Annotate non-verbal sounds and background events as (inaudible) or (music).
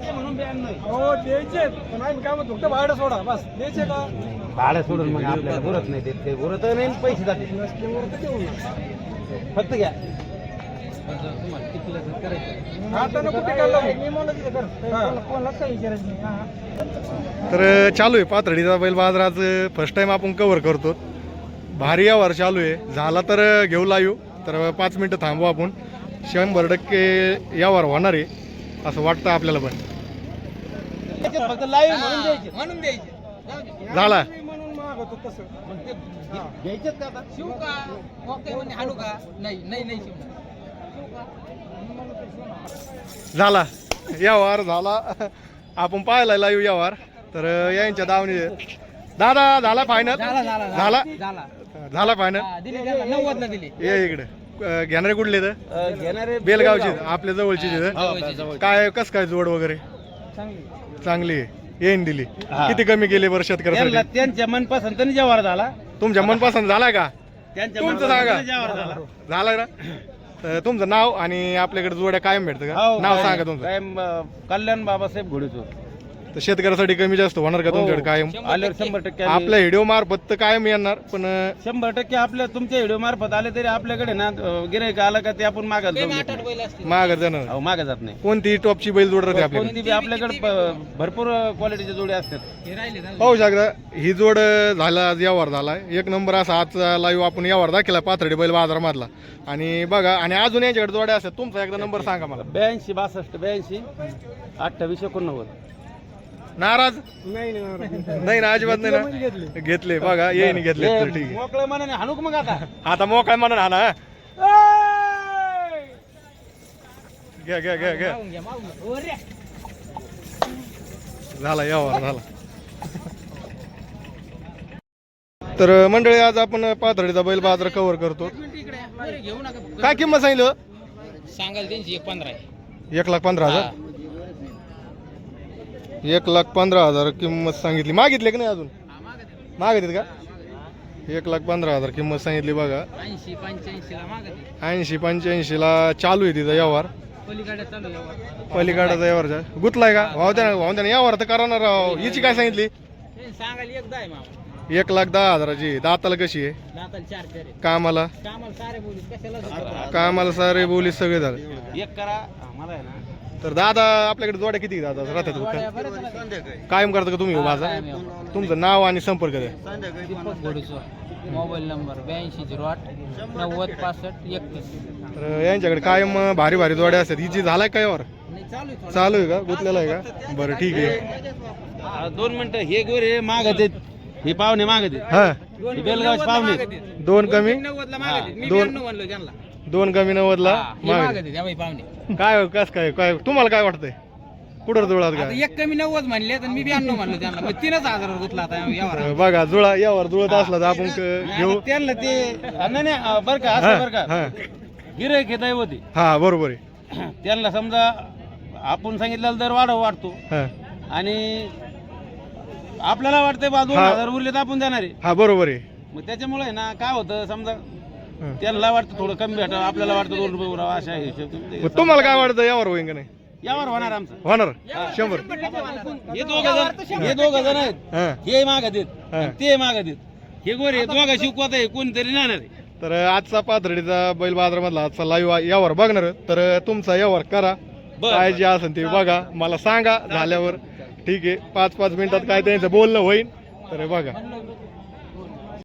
हो द्यायचे. पण आम्ही काय म्हणतो फक्त भाडं सोडा बस. द्यायचे का? भाडं सोडून मग आपल्याला उरत नाही देत ते उरत नाही आणि पैसे जाते. देऊ. फक्त घ्या. हा. तर चालू आहे पाथर्डीचा बैल बाजार. आज फर्स्ट टाइम आपण कव्हर करतो. भारी यावर चालू आहे. झाला तर घेऊ लाईव तर पाच मिनटं थांबू आपण. शंभर टक्के यावर होणार आहे. असं वाटतं आपल्याला पण. फक्त लाईव्ह म्हणून द्यायचे. म्हणून द्यायचे. झाला. मी म्हणून मागवतो तसं. घ्यायचेच का आता? शिव का? ओके म्हणे हाणू का? नाही नाही नाही शिव. झाला. यावर झाला. आपण पाहिला लाईव्ह यावर तर यांच्या दावणी दादा झाला फायनल झाला झाला झाला. झाला? झाला. फायनल दिली त्याला नव्वदला दिली. ये इकडे. अं, घेणारे कुठले तर अं, घेणारे बेलगावचे आपल्या जवळची तिथं. काय कस काय जोड वगैरे? चांगली. आहे. येईन दिली. हा. किती कमी केली बरं त्यांना शेतकऱ्यासाठी त्यांच्या मनपसंत जेवार झाला. तुमच्या मनपसंत झालाय का? त्यांच्या तुमचं सांगा. जेवार झाला. ना? तर तुमचं नाव आणि आपल्याकडे जोड्या कायम भेटतं का? हो, नाव सांगा तुमचं. काय कल्याण बाबासाहेब घोडेचोर. तर शेतकऱ्यासाठी कमी जास्त होणार का हो. तुमच्याकडे कायम? आल्यावर शंभर टक्के आम्ही- आपल्या व्हिडिओ मार्फत तर कायम येणार पण अं, शंभर टक्के आपल्या तुमच्या व्हिडिओ मार्फत आले तरी आपल्याकडे ना गिरायक आलं का ते आपण मागायला जाऊ. देत आठ आठ नाही. बैल असतील. महाग जाणार. अहो मागे जात नाही. कोणती टॉपची बैल जोड राहते आपल्याकडे? कोणती बी आपल्याकडे प- भरपूर क्वालिटीचे जोडे असतात. हे. पाहू शकता ही जोड अं, झाला आज यावर झालाय. एक नंबर असा आजचा लाईव्ह आपण यावर दाखला पाथर्डी बैल बाजारामधला. आणि बघा आणि अजून यांच्याकडे जोड्या असतात. तुमचा एकदा नंबर (laughs) सांगा मला. ब्याऐंशी बासष्ट ब्याऐंशी अठ्ठावीस एकोणनव्वद. नाराज? नाही ना अजिबात नाही घेतले. ना घेतले. बघा येईन घेतले तर ठीक आहे. मनाने मग आता. आता मोकळा म्हणून हा. ना! घ्या घ्या घ्या घ्या. झाला यावर झाला. तर मंडळी आज आपण पाथर्डीचा बैल बाजार कव्हर करतो. काय किंमत सांगितलं सांगाल त्यांची एक पंधरा एक लाख पंधरा हजार? एक लाख पंधरा हजार किंमत सांगितली. मागितली का नाही अजून? मागितली का? एक लाख पंधरा हजार किंमत सांगितली बघा. ऐंशी पंच्याऐंशीला मागत ऐंशी पंच्याऐंशीला चालू आहे तिथं यावर पलीकडे चालू आहे पलीकडचा यावरचा गुतलाय का? भाऊ त्यानं भाऊ त्यानं यावर तर करणार राव. हिची काय सांगितली? हे एक दहा आहे मामा. एक लाख दहा हजाराची. दाताला कशी आहे? दाताला चार चार आहे. कामाला? कामाला सारे बोलू कशाला जातो? कामाला सारे बोली सगळे झाले. एक करा. आम्हाला आहे ना तर दादा आपल्याकडे जोड्या किती दादा? राहतात जोड्या का? बऱ्याच लागतात. कायम करता का तुम्ही हो माझा. तुमचं नाव आणि संपर्क द्या. दीपक मोबाईल नंबर ब्याऐंशी झिरो आठ नव्वद पासष्ट एकतीस. तर यांच्याकडे कायम भारी भारी जोड्या असतात. हिची झालाय का यावर? नाही चालू आहे का? गुतलेला आहे का? बरं ठीक आहे. दोन मिनिटं हे गोरे मागत आहेत. हे पाहुणे मागत आहेत. हा. हे बेलगावचे पाहुणे आहेत. दोन कमी. दोन- ब्याण्णव म्हणलो त्यांना दोन कमी नव्वदला हा, हे मागे. पाहुणे. काय कस काय काय तुम्हाला काय वाटतंय? कुठं जुळात आता काय एक कमी नव्वद म्हणले तर मी ब्याण्णव म्हणलो त्यांना. मग तीनच हजार गुतला आता यावर बघा जुळा यावर जुळत असला तर आपण क- घेऊ. त्यांना ते नाही नाही बरं का असं बरं का. हा. गिरायक हे होते हा बरोबर आहे. त्यांना समजा आपण सांगितलेला दर वाढव वाढतो. हा. आणि आपल्याला वाटतंय बा दोन हा. हजार उरले तर आपण देणार आहे. हा बरोबर आहे. मग त्याच्यामुळे आहे ना काय होतं समजा. त्यांना वाटतं थोडं कमी भेटावं आपल्याला वाटतं दोन रुपये उरावं अशा हिशोब मग तुम्हाला काय वाटतं यावर होईन का नाही? यावर होणार आमचं. होणार शंभर. हे दोघ जण हे दोघ जण आहेत. हा. हे मागत आहेत हा. आणि ते मागत आहेत हे गोरे दोघा शिकवत आहे कोणतरी जाणार आहे. तर आजचा पाथर्डीचा बैल बाजारामधला आजचा लाईव्ह यावर बघणार तर तुमचा यावर करा. बर. काय जे असेल ते बघा. मला सांगा झाल्यावर. ठीक आहे पाच पाच मिनिटात काय त्यांचं बोलणं होईल तर बघा.